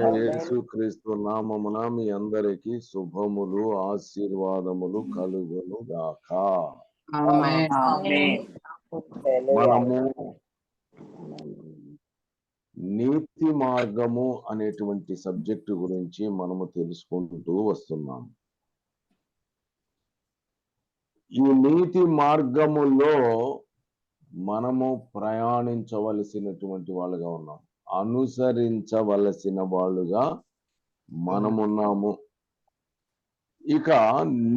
యేసుక్రీస్తు నామమున మీ అందరికి శుభములు ఆశీర్వాదములు కలుగును గాక. మనము నీతి మార్గము అనేటువంటి సబ్జెక్టు గురించి మనము తెలుసుకుంటూ వస్తున్నాం. ఈ నీతి మార్గములో మనము ప్రయాణించవలసినటువంటి వాళ్ళుగా ఉన్నాం. అనుసరించవలసిన వాళ్ళుగా మనమున్నాము. ఇక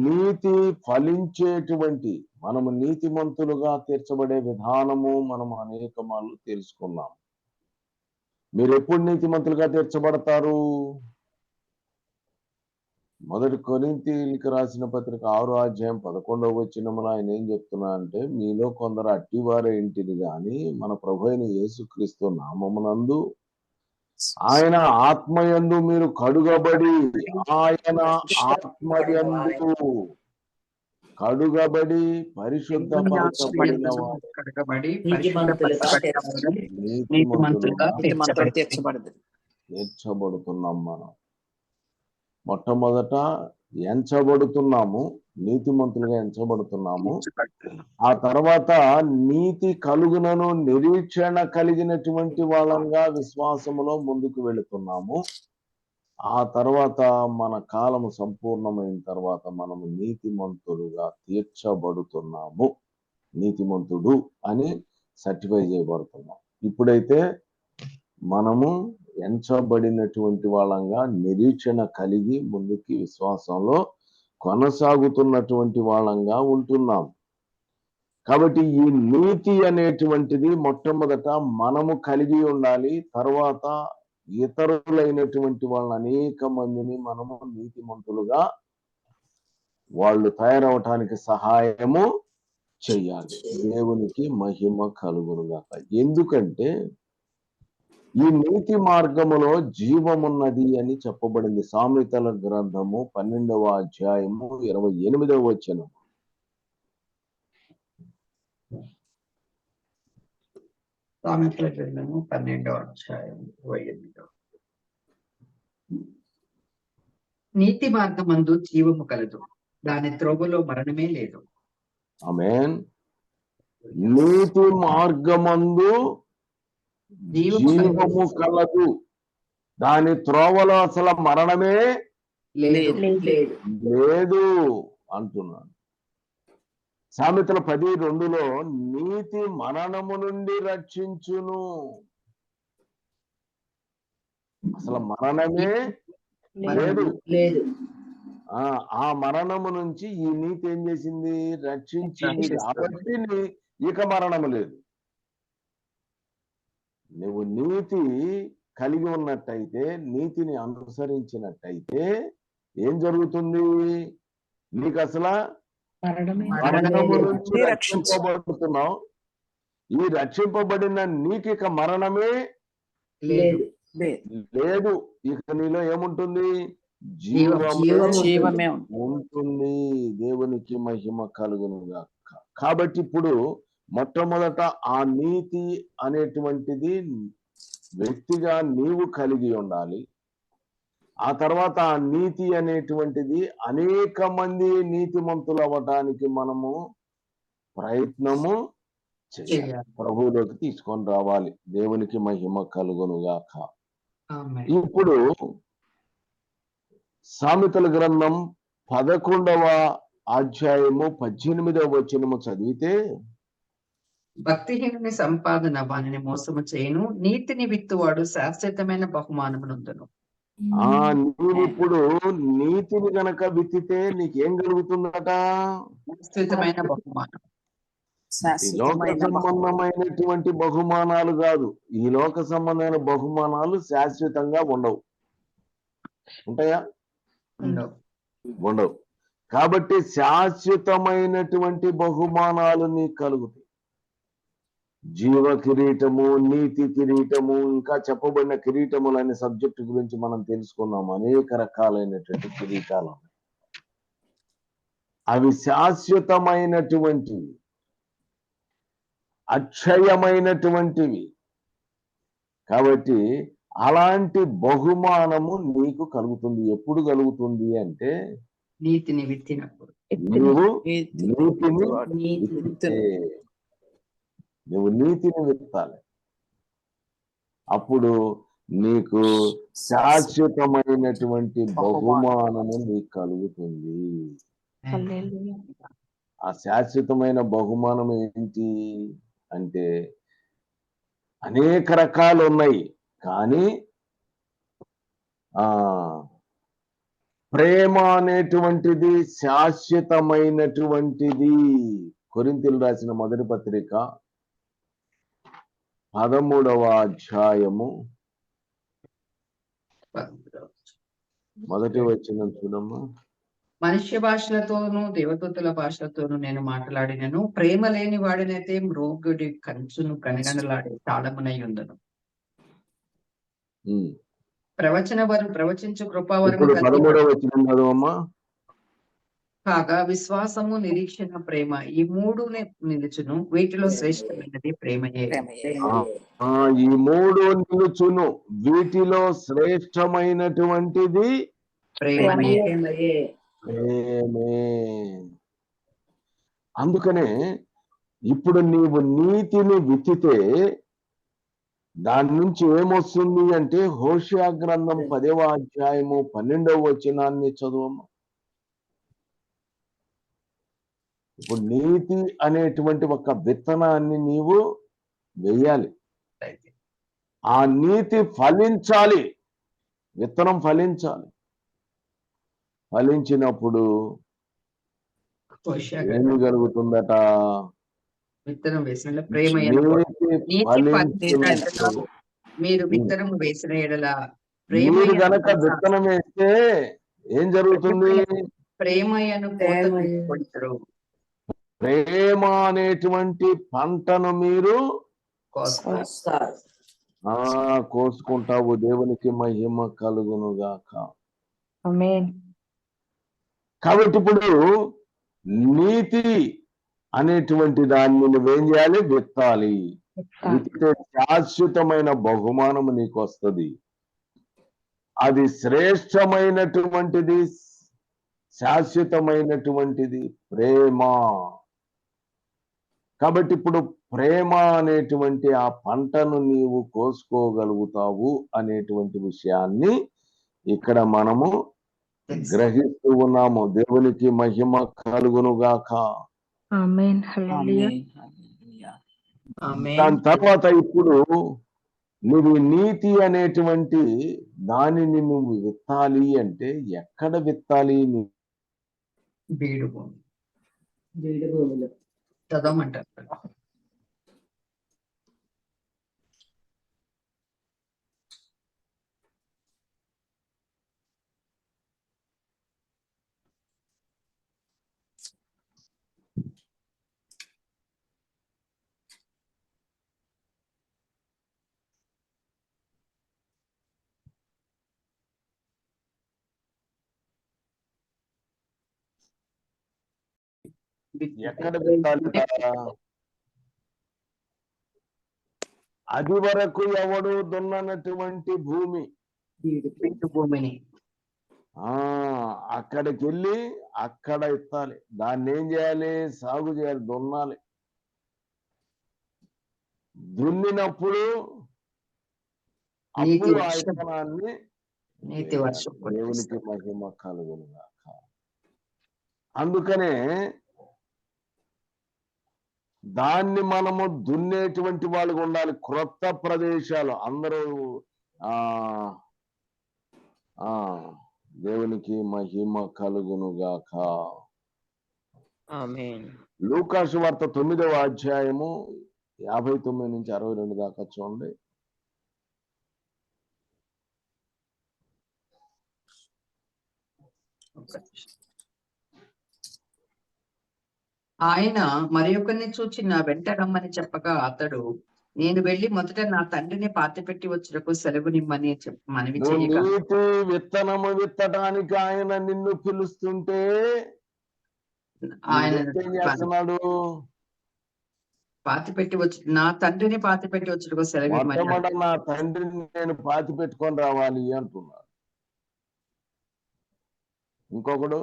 నీతి ఫలించేటువంటి మనము నీతిమంతులుగా తీర్చబడే విధానము మనం అనేక మార్లు తెలుసుకున్నాం మీరు ఎప్పుడు నీతిమంతులుగా తీర్చబడతారు? మొదటి కొరింతీలకు రాసిన పత్రిక ఆరో అధ్యాయం పదకొండవ వచ్చినమున ఆయన ఏం చెప్తున్నా అంటే మీలో కొందరు అట్టివారే ఇంటిని గాని మన ప్రభు అయిన యేసుక్రీస్తు నామమునందు ఆయన ఆత్మయందు మీరు కడుగబడి ఆయన ఆత్మయందు కడుగబడి పరిశుద్ధపరచబడిన వారు కడగబడి నీతిమంతులుగా నీతిమంతులుగా నీతిమంతులుగా తీర్చబడదు తీర్చబడుతున్నాం మనం. మొట్టమొదట ఎంచబడుతున్నాము నీతిమంతులుగా ఎంచబడుతున్నాము. ఆ తర్వాత నీతి కలుగునను నిరీక్షణ కలిగినటువంటి వాళ్ళంగా విశ్వాసములో ముందుకు వెళుతున్నాము. ఆ తర్వాత మన కాలము సంపూర్ణమైన తర్వాత మనము నీతిమంతులుగా తీర్చబడుతున్నాము. నీతిమంతుడు అని సర్టిఫై చేయబడుతున్నాం. ఇప్పుడైతే మనము ఎంచబడినటువంటి వాళ్ళంగా నిరీక్షణ కలిగి ముందుకి విశ్వాసంలో కొనసాగుతున్నటువంటి వాళ్ళంగా ఉంటున్నాం. కాబట్టి ఈ నీతి అనేటువంటిది మొట్టమొదట మనము కలిగి ఉండాలి. తర్వాత ఇతరులైనటువంటి వాళ్ళ అనేక మందిని మనము నీతిమంతులుగా వాళ్ళు తయారవటానికి సహాయము చెయ్యాలి దేవునికి మహిమ కలుగునుగాక. ఎందుకంటే ఈ నీతి మార్గములో జీవమున్నది అని చెప్పబడింది. సామెతల గ్రంథము పన్నెండవ అధ్యాయము ఇరవై ఎనిమిదవ వచనం సామెతల గ్రంథము పన్నెండవ అధ్యాయం ఇరవై ఎనిమిదవ. నీతి మార్గమందు జీవము కలదు. దాని త్రోవలో మరణమే లేదు. ఆమేన్. నీతి మార్గమందు జీవము కలదు. దాని త్రోవలో అసలు మరణమే లేదు. లేదు. లేదు. అంటున్నాను సామెతల పది రెండులో నీతి మరణము నుండి రక్షించును. అసలు మరణమే లేదు. లేదు. ఆ ఆ మరణము నుంచి ఈ నీతి ఏం చేసింది? రక్షించింది. కాబట్టి ఇక మరణము లేదు. నువ్వు నీతి కలిగి ఉన్నట్టయితే నీతిని అనుసరించినట్టయితే ఏం జరుగుతుంది? నీకు అసలు మరణమే. మరణము. లేదు. నుంచి రక్షింపబడుతున్నావు. ఈ రక్షింపబడిన నీకు ఇక మరణమే? లేదు. ఇక నీలో ఏముంటుంది? జీవం- జీవమే. ఉంటుంది. దేవునికి మహిమ కలుగును గాక కాబట్టి ఇప్పుడు మొట్టమొదట ఆ నీతి అనేటువంటిది వ్యక్తిగా నీవు కలిగి ఉండాలి ఆ తర్వాత ఆ నీతి అనేటువంటిది అనేక మంది నీతిమంతులు అవ్వటానికి మనము ప్రయత్నము చేయాలి. ప్రభువులోకి తీసుకొని రావాలి దేవునికి మహిమ కలుగును గాక ఆమేన్. ఇప్పుడు సామెతల గ్రంథం పదకొండవ అధ్యాయము పద్దెనిమిదవ వచనము చదివితే భక్తిహీనుని సంపాదన వానిని మోసము చేయను. నీతిని విత్తువాడు శాశ్వతమైన బహుమానమునందును ఆ ఇప్పుడు నీతిని గనక విత్తితే నీకేం కలుగుతుందట? శాశ్వతమైన బహుమానం. లోక సంబంధమైనటువంటి బహుమానాలు కాదు. ఈ లోక సంబంధమైన బహుమానాలు శాశ్వతంగా ఉండవు. ఉంటాయా? ఉండవు. ఉండవు. కాబట్టి శాశ్వతమైనటువంటి బహుమానాలు నీకు కలుగుతాయి. జీవ కిరీటము నీతి కిరీటము ఇంకా చెప్పబడిన కిరీటములు అనే సబ్జెక్టు గురించి మనం తెలుసుకున్నాం అనేక రకాలైనటువంటి కిరీటాలు. అవి శాశ్వతమైనటువంటివి అక్షయమైనటువంటివి. కాబట్టి అలాంటి బహుమానము నీకు కలుగుతుంది. ఎప్పుడు కలుగుతుంది అంటే నీతిని విత్తినప్పుడు. నీతిని నువ్వు నీతిని విత్తాలి. అప్పుడు నీకు శాశ్వతమైనటువంటి బహుమానము నీకు కలుగుతుంది. ఆ శాశ్వతమైన బహుమానం ఏంటి అంటే అనేక రకాలు ఉన్నాయి. కానీ ఆ ప్రేమ అనేటువంటిది శాశ్వతమైనటువంటిది కొరింతలు రాసిన మొదటి పత్రిక పదమూడవ అధ్యాయము. మొదటి వచ్చిన చూడమ్మా. మనుష్య భాషలతోనూ దేవదూతల భాషలతోనూ నేను మాట్లాడినను. ప్రేమ లేని వాడినైతే మ్రోగుడి కంచును కనగనలాడే తాళమునై ఉందను. ప్రవచన వరం ప్రవచించు కలిగి పదమూడవ వచ్చిన చదవమ్మా. కాగా విశ్వాసము నిరీక్షణ ప్రేమ ఈ మూడు నిలుచును. వీటిలో శ్రేష్టమైనది ప్రేమయే. ఆ ఈ మూడు నిలుచును. వీటిలో శ్రేష్టమైనటువంటిది ప్రేమయే. ప్రేమయే. ప్రేమే. అందుకనే ఇప్పుడు నీవు నీతిని విత్తితే దాని నుంచి ఏమొస్తుంది అంటే హోషియా గ్రంథం పదవ అధ్యాయము పన్నెండవ వచనాన్ని చదువమ్మ. ఇప్పుడు నీతి అనేటువంటి ఒక విత్తనాన్ని నీవు వెయ్యాలి ఆ నీతి ఫలించాలి. విత్తనం ఫలించాలి. ఫలించినప్పుడు ఏమి కలుగుతుందట? విత్తనం వేసిన ప్రేమ మీరు విత్తనం వేసిన ఎడల మీరు ప్రేమ గనక విత్తనం వేస్తే ఏం జరుగుతుంది? ప్రేమయను. కొడతారు ప్రేమ అనేటువంటి పంటను మీరు కోస్తారు వస్తారు. ఆ కోసుకుంటావు. దేవునికి మహిమ కలుగును గాక ఆమేన్. కాబట్టి ఇప్పుడు నీతి అనేటువంటి దాన్ని నువ్వేం చేయాలి? విత్తాలి. విత్తితే శాశ్వతమైన బహుమానము నీకు వస్తుంది అది శ్రేష్టమైనటువంటిది శాశ్వతమైనటువంటిది ప్రేమ. కాబట్టి ఇప్పుడు ప్రేమ అనేటువంటి ఆ పంటను నీవు కోసుకోగలుగుతావు అనేటువంటి విషయాన్ని ఇక్కడ మనము గ్రహిస్తూ ఉన్నాము దేవునికి మహిమ కలుగును గాక ఆమేన్. హల్లెలూయా. ఆమేన్. హల్లెలూయా. ఆమేన్. దాని తర్వాత ఇప్పుడు నువ్వు నీతి అనేటువంటి దానిని నువ్వు విత్తాలి అంటే ఎక్కడ విత్తాలి నీ- బీడు భూమి బీడు భూమిలో. చదవమంటారు ఎక్కడ అది వరకు ఎవడు దున్ననటువంటి భూమి? భూమిని. అక్కడికి వెళ్ళి అక్కడ ఇత్తాలి దాన్ని ఏం చేయాలి? సాగు చేయాలి దున్నాలి. దున్నినప్పుడు అప్పుడు ఆ. విత్తనాన్ని దేవునికి మహిమ కలుగును గాక అందుకనే దాన్ని మనము దున్నేటువంటి వాళ్ళుగా ఉండాలి. క్రొత్త ప్రదేశాలు అందరూ ఆ ఆ దేవునికి మహిమ కలుగును గాక ఆమేన్. లూకాసు వార్త తొమ్మిదవ అధ్యాయము యాభై తొమ్మిది నుంచి అరవై రెండు దాకా చూడండి. ఆయన మరి ఒకరిని చూచి నా వెంట రమ్మని చెప్పగా అతడు నేను వెళ్ళి మొదట నా తండ్రిని పాతి పెట్టి వచ్చుటకు సెలవు నిమ్మని చెప్పి మనవి చేయగా. విత్తనము విత్తడానికి ఆయన నిన్ను పిలుస్తుంటే ఆయన పాతి పెట్టి వచ్చి నా తండ్రిని పాతి పెట్టి వచ్చుటకు సెలవిమ్మని మొట్టమొదట నా తండ్రిని నేను పాతి పెట్టుకొని రావాలి అంటున్నాడు. ఇంకొకడు?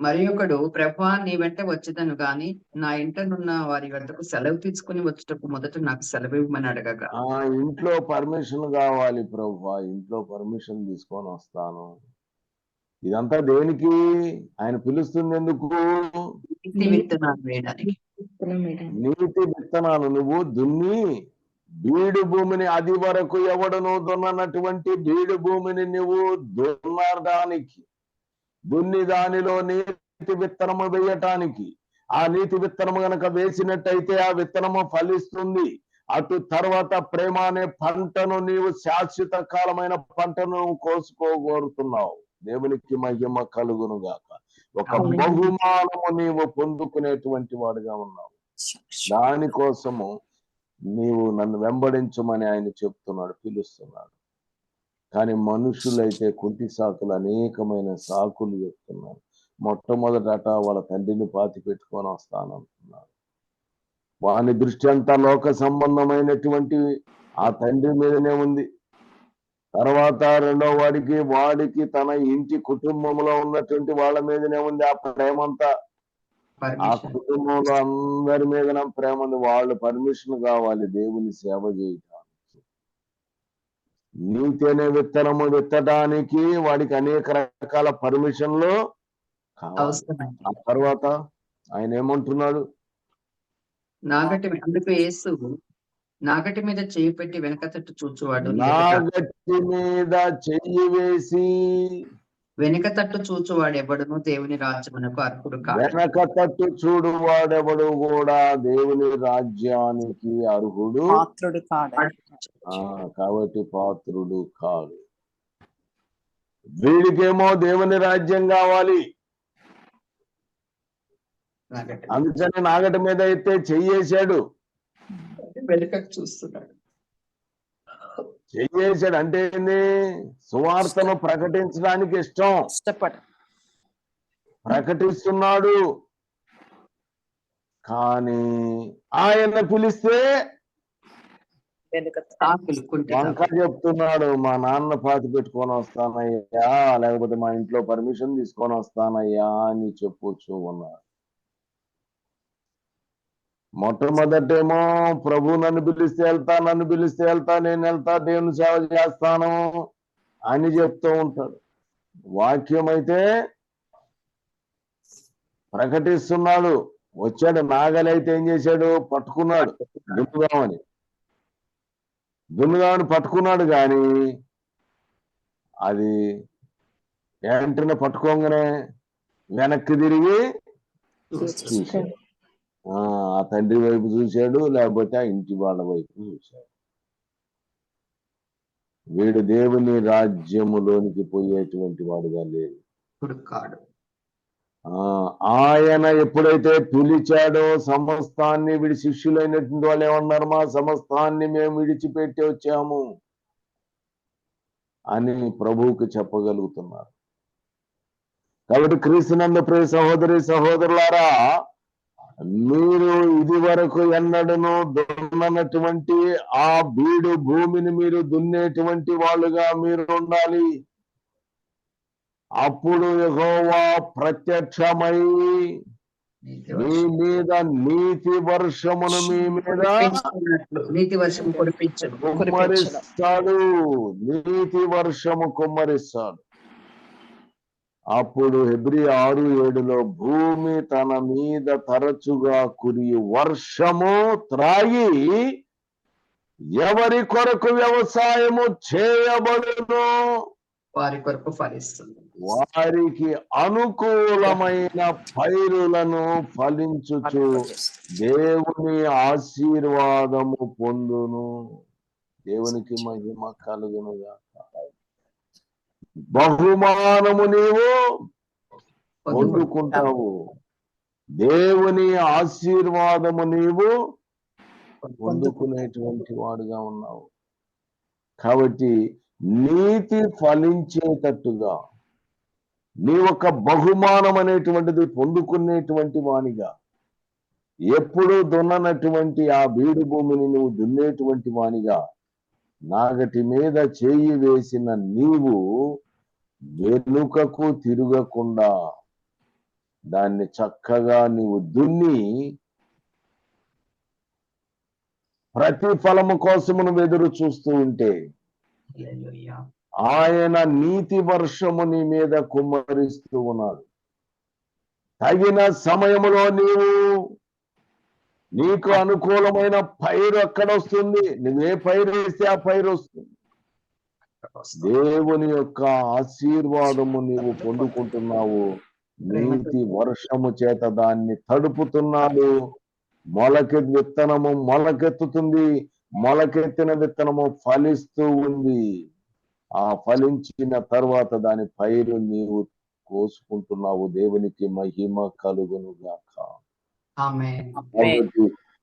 మరి ఒకడు ప్రభా నీ వెంట వచ్చేదను గాని నా ఇంటనున్న వారి వద్దకు సెలవు తీసుకుని వచ్చుటకు మొదట నాకు సెలవు ఇవ్వమని అడగగా. ఆ ఇంట్లో పర్మిషన్ కావాలి ప్రభు ఇంట్లో పర్మిషన్ తీసుకొని వస్తాను. ఇదంతా దేనికి? ఆయన పిలుస్తుంది ఎందుకు? విత్తనాలు వేయడానికి. నీతి విత్తనాలు నువ్వు దున్ని బీడు భూమిని అది వరకు ఎవడను దున్ననటువంటి బీడు భూమిని నువ్వు దున్నడానికి. దున్ని దానిలో నీతి విత్తనము వేయటానికి. ఆ నీతి విత్తనము గనక వేసినట్టయితే ఆ విత్తనము ఫలిస్తుంది. అటు తర్వాత ప్రేమ అనే పంటను నీవు శాశ్వత కాలమైన పంటను కోసుకోగోరుతున్నావు. దేవునికి మహిమ కలుగును గాక ఒక. బహుమానము నీవు పొందుకునేటువంటి వాడుగా ఉన్నావు. దానికోసము నీవు నన్ను వెంబడించమని ఆయన చెప్తున్నాడు పిలుస్తున్నాడు. కానీ మనుషులైతే కుంటి సాకులు అనేకమైన సాకులు చెప్తున్నారు. మొట్టమొదట వాళ్ళ తండ్రిని పాతి పెట్టుకొని వస్తానంటున్నారు వాని దృష్టి అంతా లోక సంబంధమైనటువంటి ఆ తండ్రి మీదనే ఉంది. తర్వాత రెండో వాడికి వాడికి తన ఇంటి కుటుంబంలో ఉన్నటువంటి వాళ్ళ మీదనే ఉంది ఆ ప్రేమంతా. ఆ కుటుంబంలో అందరి మీద ప్రేమ ఉంది. వాళ్ళు పర్మిషన్ కావాలి. దేవుని సేవ చేయటానికి నీతి అనే విత్తనము విత్తడానికి వాడికి అనేక రకాల పర్మిషన్లు ఆ తర్వాత ఆయన ఏమంటున్నాడు? నాగటి అందుకు యేసు నాగటి మీద చేయి పెట్టి వెనక తట్టు చూచువాడు నాగట్టి మీద చెయ్యి వేసి వెనుక తట్టు చూచువాడు ఎవడును దేవుని రాజ్యమునకు అర్హుడు కాడు. వెనక తట్టు చూడు వాడెవడు కూడా దేవుని రాజ్యానికి అర్హుడు పాత్రుడు కాడు. ఆ కాబట్టి పాత్రుడు కాడు. వీడికేమో దేవుని రాజ్యం కావాలి. నాగటి అందుకని నాగటి మీద అయితే చెయ్యేశాడు. వెనుకకు చూస్తున్నాడు. చెయ్యేశాడు అంటే ఏంది? సువార్తను ప్రకటించడానికి ఇష్టం. ఇష్టపడు ప్రకటిస్తున్నాడు. కానీ ఆయన పిలిస్తే వంక చెప్తున్నాడు. మా నాన్న పాతి పెట్టుకొని వస్తానయ్యా. లేకపోతే మా ఇంట్లో పర్మిషన్ తీసుకొని వస్తానయ్యా అని చెప్పొచ్చు ఉన్నాడు మొట్టమొదటేమో ప్రభు నన్ను పిలిస్తే వెళ్తా నన్ను పిలిస్తే వెళ్తా నేను వెళ్తా దేవుని సేవ చేస్తాను అని చెప్తూ ఉంటాడు. వాక్యం అయితే ప్రకటిస్తున్నాడు. వచ్చాడు. నాగలైతే ఏం చేశాడు? పట్టుకున్నాడు. దున్నుదామని దున్నుదామని పట్టుకున్నాడు కానీ అది వెంటనే పట్టుకోగానే వెనక్కి తిరిగి చూశాడు ఆ తండ్రి వైపు చూశాడు లేకపోతే ఆ ఇంటి వాళ్ళ వైపు చూశాడు. వీడు దేవుని రాజ్యములోనికి పోయేటువంటి వాడుగా లేడు. కాడు ఆయన ఎప్పుడైతే పిలిచాడో సమస్తాన్ని వీడి శిష్యులైనటువంటి వాళ్ళు ఏమన్నారు? మా సమస్తాన్ని మేము విడిచిపెట్టి వచ్చాము అని ప్రభువుకి చెప్పగలుగుతున్నారు. కాబట్టి క్రీస్తునందు ప్రియ సహోదరి సహోదరులారా మీరు ఇది వరకు ఎన్నడను దున్ననటువంటి ఆ బీడు భూమిని మీరు దున్నేటువంటి వాళ్ళుగా మీరు ఉండాలి. అప్పుడు యెహోవా ప్రత్యక్షమై మీ మీద నీతి వర్షమును మీ మీద నీతి వర్షం కురిపించను కుమ్మరిస్తాడు. నీతి వర్షము కుమ్మరిస్తాడు. అప్పుడు హెబ్రి ఆరు ఏడులో భూమి తన మీద తరచుగా కురి వర్షము త్రాగి ఎవరి కొరకు వ్యవసాయము చేయబడును? వారి కొరకు ఫలిస్తుంది. వారికి అనుకూలమైన పైరులను ఫలించుచు దేవుని ఆశీర్వాదము పొందును. దేవునికి మహిమ కలుగును బహుమానము నీవు పొందుకుంటావు. దేవుని ఆశీర్వాదము నీవు పొందుకునేటువంటి వాడుగా ఉన్నావు. కాబట్టి నీతి ఫలించేటట్టుగా నీ ఒక బహుమానం అనేటువంటిది పొందుకునేటువంటి వానిగా ఎప్పుడు దున్ననటువంటి ఆ బీడు భూమిని నువ్వు దున్నేటువంటి వానిగా నాగటి మీద చేయి వేసిన నీవు వెనుకకు తిరగకుండా దాన్ని చక్కగా నీవు దున్ని ప్రతిఫలము కోసము నువ్వు ఎదురు చూస్తూ ఉంటే. ఆయన నీతి వర్షము నీ మీద కుమ్మరిస్తూ ఉన్నాడు తగిన సమయములో నీవు నీకు అనుకూలమైన పైరు ఎక్కడొస్తుంది? నువ్వే పైరు వేస్తే ఆ పైరు వస్తుంది. దేవుని యొక్క ఆశీర్వాదము నీవు పొందుకుంటున్నావు. నీతి వర్షము చేత దాన్ని తడుపుతున్నాడు మొలకె విత్తనము మొలకెత్తుతుంది. మొలకెత్తిన విత్తనము ఫలిస్తూ ఉంది. ఆ ఫలించిన తర్వాత దాని పైరు నీవు కోసుకుంటున్నావు. దేవునికి మహిమ కలుగునుగాక.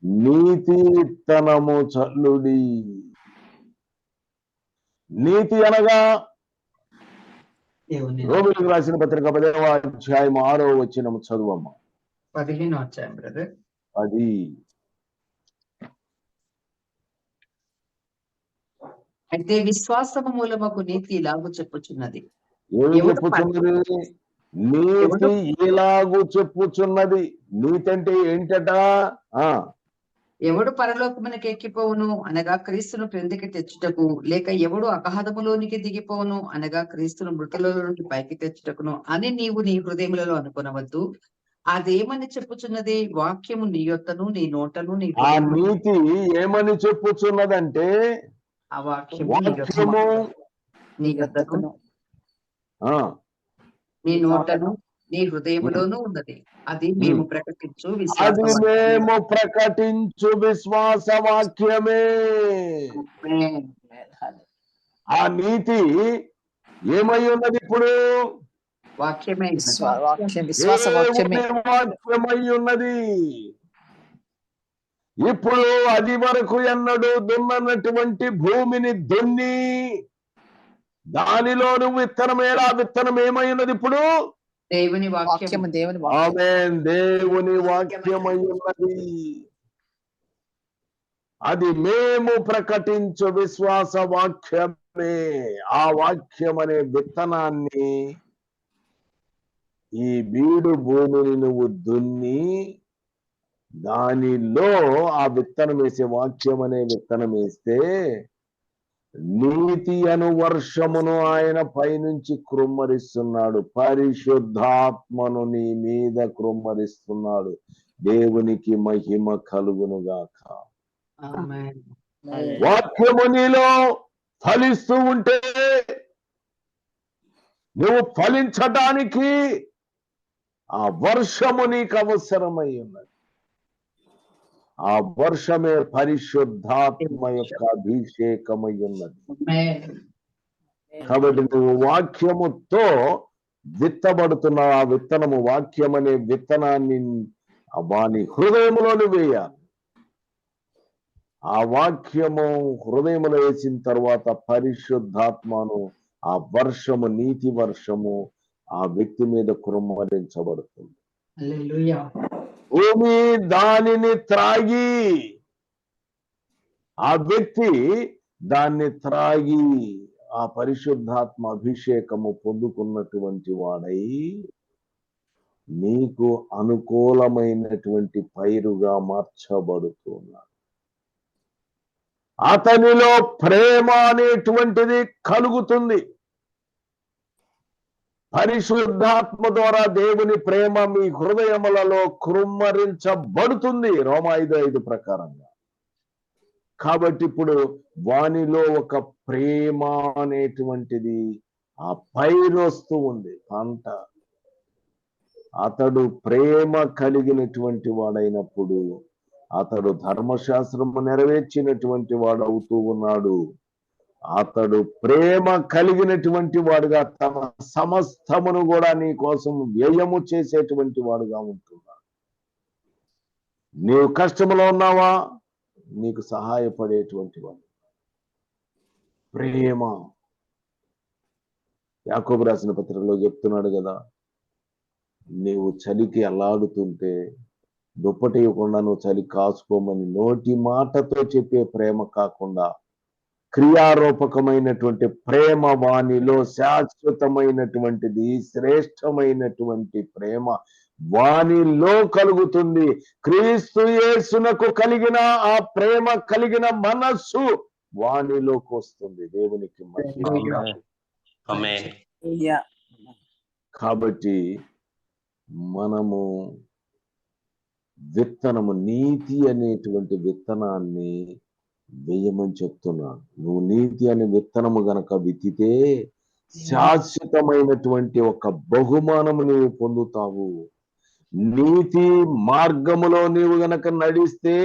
నీతి విత్తనము చల్లుడి. నీతి అనగా రోమిలకు రాసిన పత్రిక పదవ అధ్యాయం ఆరో వచ్చిన చదువమ్మ. పదిహేను వచ్చాయి బ్రదర్ అది అయితే విశ్వాసము మూలమకు నీతి ఇలాగూ చెప్పుచున్నది. ఏమి చెప్పుచున్నది? నీతి ఇలాగు చెప్పుచున్నది. నీతి అంటే ఏంటట? ఆ. ఎవడు పరలోకమునకు ఎక్కిపోవును అనగా క్రీస్తును క్రిందికి తెచ్చుటకు లేక ఎవడు అగాధములోనికి దిగిపోవును అనగా క్రీస్తును మృతులలో నుండి పైకి తెచ్చుటకును అని నీవు నీ హృదయములలో అనుకునవద్దు. అదేమని చెప్పుచున్నది వాక్యము నీ యొత్తను నీ నోటను నీ ఆ నీతి ఏమని చెప్పుచున్నదంటే? ఆ వాక్యము నీ యొద్దను, నీ నోటను నీ హృదయములోనూ ఉన్నది. అది మేము ప్రకటించు అది విశ్వాస మేము ప్రకటించు విశ్వాస వాక్యమే ఆ నీతి ఏమై ఉన్నది ఇప్పుడు? వాక్యమే విశ్వాస ఉన్నది? ఇప్పుడు అది వరకు ఎన్నడూ దున్ననటువంటి భూమిని దున్ని దానిలో నువ్వు విత్తనం ఏడా విత్తనం ఏమై ఉన్నది ఇప్పుడు? దేవుని వాక్యం వాక్యము దేవుని దేవుని వాక్యమై. ఉన్నది అది మేము ప్రకటించు విశ్వాస వాక్యమే. ఆ వాక్యం అనే విత్తనాన్ని ఈ బీడు భూమిని నువ్వు దున్ని దానిలో ఆ విత్తనం వేసే వాక్యం అనే విత్తనం వేస్తే నీతి అను వర్షమును ఆయన పైనుంచి కృమ్మరిస్తున్నాడు. పరిశుద్ధాత్మను నీ మీద కృమ్మరిస్తున్నాడు. దేవునికి మహిమ కలుగునుగాక. ఆమేన్. వాక్యము నీలో ఫలిస్తూ ఉంటే నువ్వు ఫలించటానికి ఆ వర్షము నీకు అవసరమై ఉన్నది. ఆ వర్షమే పరిశుద్ధాత్మ యొక్క అభిషేకమై ఉన్నది కాబట్టి నువ్వు వాక్యముతో విత్తబడుతున్న ఆ విత్తనము వాక్యం అనే విత్తనాన్ని వాని హృదయములోని వేయాలి. ఆ వాక్యము హృదయములో వేసిన తర్వాత పరిశుద్ధాత్మను ఆ వర్షము నీతి వర్షము ఆ వ్యక్తి మీద కురుమరించబడుతుంది. భూమి దానిని త్రాగి. ఆ వ్యక్తి దాన్ని త్రాగి ఆ పరిశుద్ధాత్మ అభిషేకము పొందుకున్నటువంటి వాడై నీకు అనుకూలమైనటువంటి పైరుగా మార్చబడుతున్నాడు. అతనిలో ప్రేమ అనేటువంటిది కలుగుతుంది. పరిశుద్ధాత్మ ద్వారా దేవుని ప్రేమ మీ హృదయములలో కృమ్మరించబడుతుంది. రోమ ఐదు ఐదు ప్రకారంగా. కాబట్టి ఇప్పుడు వానిలో ఒక ప్రేమ అనేటువంటిది ఆ పైరొస్తూ ఉంది పంట. అతడు ప్రేమ కలిగినటువంటి వాడైనప్పుడు అతడు ధర్మశాస్త్రము నెరవేర్చినటువంటి వాడు అవుతూ ఉన్నాడు. అతడు ప్రేమ కలిగినటువంటి వాడుగా తన సమస్తమును కూడా నీ కోసం వ్యయము చేసేటువంటి వాడుగా ఉంటున్నాడు. నీవు కష్టంలో ఉన్నావా? నీకు సహాయపడేటువంటి వాడు. ప్రేమ. యాకోబు రాసిన పత్రికలో చెప్తున్నాడు కదా నీవు చలికి అల్లాడుతుంటే దుప్పటి ఇవ్వకుండా నువ్వు చలి కాసుకోమని నోటి మాటతో చెప్పే ప్రేమ కాకుండా క్రియారూపకమైనటువంటి ప్రేమ వాణిలో శాశ్వతమైనటువంటిది శ్రేష్టమైనటువంటి ప్రేమ వాణిలో కలుగుతుంది. క్రీస్తు యేసునకు కలిగిన ఆ ప్రేమ కలిగిన మనస్సు వాణిలోకి వస్తుంది దేవునికి. కాబట్టి మనము విత్తనము నీతి అనేటువంటి విత్తనాన్ని వేయమని చెప్తున్నాను నువ్వు నీతి అనే విత్తనము గనక విత్తితే శాశ్వతమైనటువంటి ఒక బహుమానము నీవు పొందుతావు. నీతి మార్గములో నీవు గనక నడిస్తే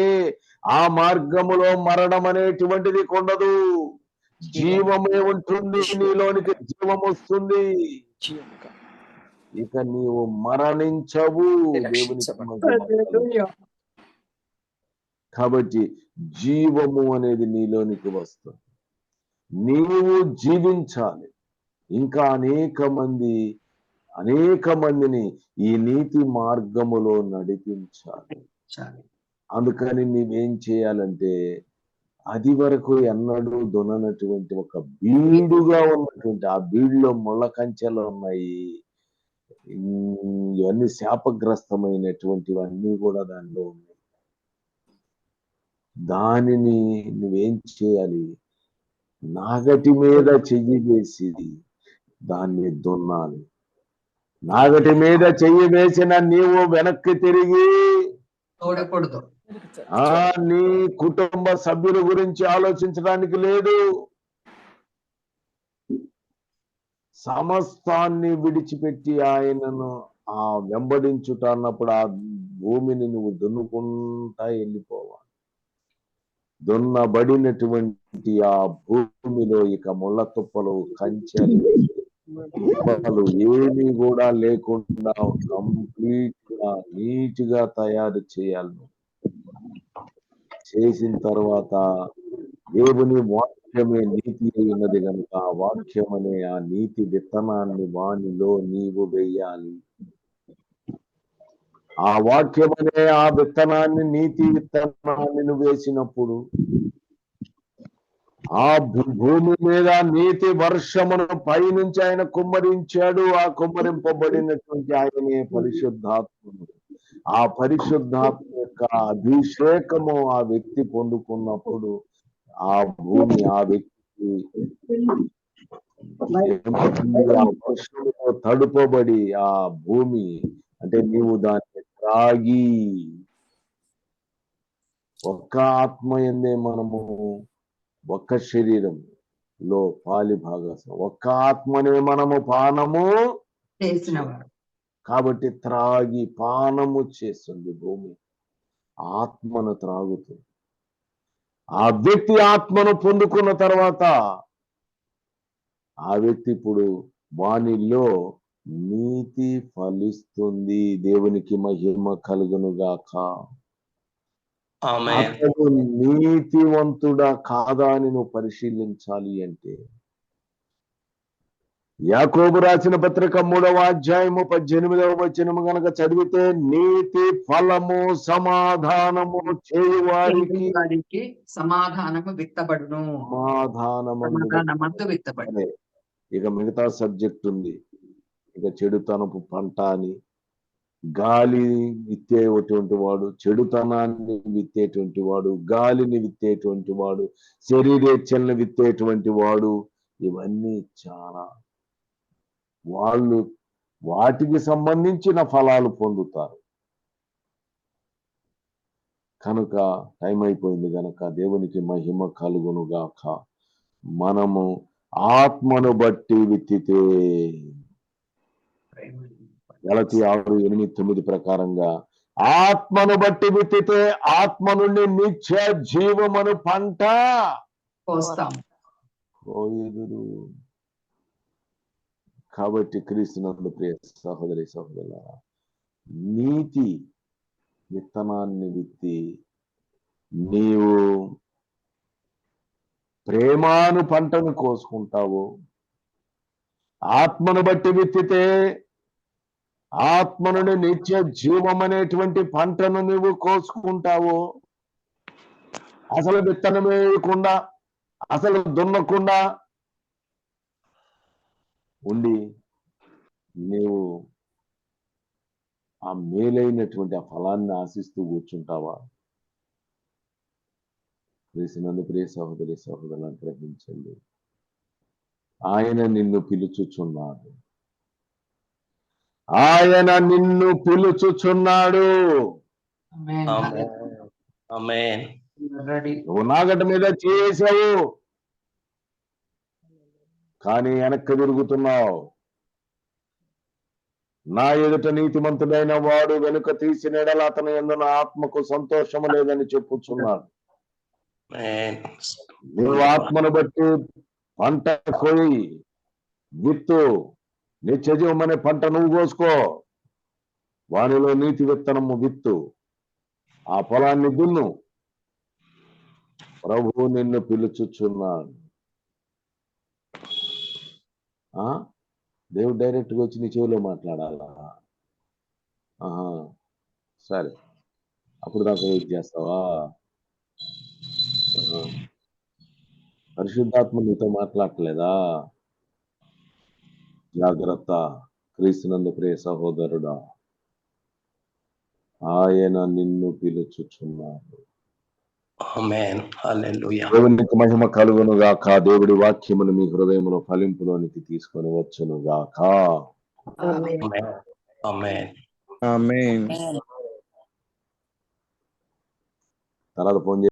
ఆ మార్గములో మరణం అనేటువంటిది కొండదు. జీవమే ఉంటుంది నీలోనికి జీవం వస్తుంది. ఇక నీవు మరణించవు. దేవునికి మహిమ. కాబట్టి జీవము అనేది నీలోనికి వస్తుంది. నీవు జీవించాలి. ఇంకా అనేక మంది అనేక మందిని ఈ నీతి మార్గములో నడిపించాలి. చాలు అందుకని నీవేం చేయాలంటే అది వరకు ఎన్నడూ దున్ననటువంటి ఒక బీడుగా ఉన్నటువంటి ఆ బీడులో ముళ్ళ కంచెలు ఉన్నాయి. ఇవన్నీ శాపగ్రస్తమైనటువంటివన్నీ కూడా దానిలో ఉన్నాయి. దానిని నువ్వేం చేయాలి? నాగటి మీద చెయ్యి వేసి దాన్ని దున్నాలి. నాగటి మీద చెయ్యి వేసిన నీవు వెనక్కి తిరిగి చూడకూడదు ఆ నీ కుటుంబ సభ్యుల గురించి ఆలోచించడానికి లేదు. సమస్తాన్ని విడిచిపెట్టి ఆయనను ఆ వెంబడించుట అన్నప్పుడు ఆ భూమిని నువ్వు దున్నుకుంటా వెళ్ళిపోవాలి. దున్నబడినటువంటి ఆ భూమిలో ఇక ముళ్ళ తుప్పలు కంచెలు తుప్పలు ఏమీ కూడా లేకుండా కంప్లీట్గా నీట్గా తయారు చేయాలి. చేసిన తర్వాత దేవుని వాక్యమే నీతి ఉన్నది కనుక ఆ వాక్యం అనే ఆ నీతి విత్తనాన్ని వానిలో నీవు వేయాలి. ఆ వాక్యం అనే ఆ విత్తనాన్ని నీతి విత్తనాన్ని నువ్వు వేసినప్పుడు ఆ భూమి మీద నీతి వర్షమును పైనుంచి ఆయన కుమ్మరించాడు. ఆ కుమ్మరింపబడినటువంటి ఆయనే పరిశుద్ధాత్ముడు. ఆ పరిశుద్ధాత్మ యొక్క అభిషేకము ఆ వ్యక్తి పొందుకున్నప్పుడు ఆ భూమి ఆ వ్యక్తి తడుపబడి ఆ భూమి అంటే నీవు దాన్ని త్రాగి ఒక్క ఆత్మ ఎందే మనము ఒక్క శరీరం లో పాలి భాగస్వామి ఒక్క ఆత్మనే మనము పానము కాబట్టి త్రాగి పానము చేస్తుంది భూమి. ఆత్మను త్రాగుతుంది. ఆ వ్యక్తి ఆత్మను పొందుకున్న తర్వాత ఆ వ్యక్తి ఇప్పుడు వానిలో నీతి ఫలిస్తుంది. దేవునికి మహిమ కలుగునుగాక. Amen. అతడు నీతివంతుడా కాదా అని నువ్వు పరిశీలించాలి అంటే. యాకోబు రాసిన పత్రిక మూడవ అధ్యాయము పద్దెనిమిదవ వచనము గనక చదివితే నీతి ఫలము సమాధానము చేయువారికి వారికి సమాధానము విత్తబడును. సమాధానము అదే ఇక మిగతా సబ్జెక్ట్ ఉంది. ఇక చెడుతనపు పంట అని. గాలి విత్తేటువంటి వాడు చెడుతనాన్ని విత్తేటువంటి వాడు గాలిని విత్తేటువంటి వాడు శరీరేచ్ఛల్ని విత్తేటువంటి వాడు. ఇవన్నీ చాలా వాళ్ళు వాటికి సంబంధించిన ఫలాలు పొందుతారు. కనుక టైం అయిపోయింది కనుక దేవునికి మహిమ కలుగునుగాక. మనము ఆత్మను బట్టి విత్తితే గలతి ఆరు ఎనిమిది తొమ్మిది ప్రకారంగా ఆత్మను బట్టి విత్తితే ఆత్మ నుండి నిత్య జీవమను పంట. కోయుదురు కాబట్టి క్రీస్తునందు ప్రియ సహోదరి సహోదరుల నీతి విత్తనాన్ని విత్తి నీవు ప్రేమాను పంటను కోసుకుంటావు. ఆత్మను బట్టి విత్తితే ఆత్మ నుండి నిత్య జీవం అనేటువంటి పంటను నువ్వు కోసుకుంటావు అసలు విత్తనం వేయకుండా అసలు దున్నకుండా ఉండి నీవు ఆ మేలైనటువంటి ఆ ఫలాన్ని ఆశిస్తూ కూర్చుంటావా? వేసినందు ప్రియ సహోదరి సహోదరులను గ్రహించండి ఆయన నిన్ను పిలుచుచున్నాడు. ఆయన నిన్ను పిలుచుచున్నాడు. నువ్వు నాగట మీద చేసావు. కానీ వెనక్కి తిరుగుతున్నావు. నా ఎదుట నీతిమంతుడైన వాడు వెనుక తీసిన ఎడల అతని ఎందున ఆత్మకు సంతోషము లేదని చెప్పుచున్నాడు. నువ్వు ఆత్మను బట్టి పంట కోయి విత్తు నీ అనే పంట నువ్వు కోసుకో. వానిలో నీతి విత్తనము విత్తు. ఆ పొలాన్ని దున్ను. ప్రభు నిన్ను పిలుచుచున్నాడు. ఆ? దేవుడు డైరెక్ట్గా వచ్చి నీ చెవిలో మాట్లాడాలా? సరే. అప్పుడు దాకా వెయిట్ చేస్తావా? పరిశుద్ధాత్మ నీతో మాట్లాడలేదా? జాగ్రత్త. క్రీస్తునందు ప్రియ సహోదరుడా ఆయన నిన్ను పిలుచుచున్నాడు. దేవునికి మహిమ కలుగును గాక దేవుడి వాక్యమును మీ హృదయంలో ఫలింపులోనికి తీసుకొని వచ్చును గాక. తర్వాత ఫోన్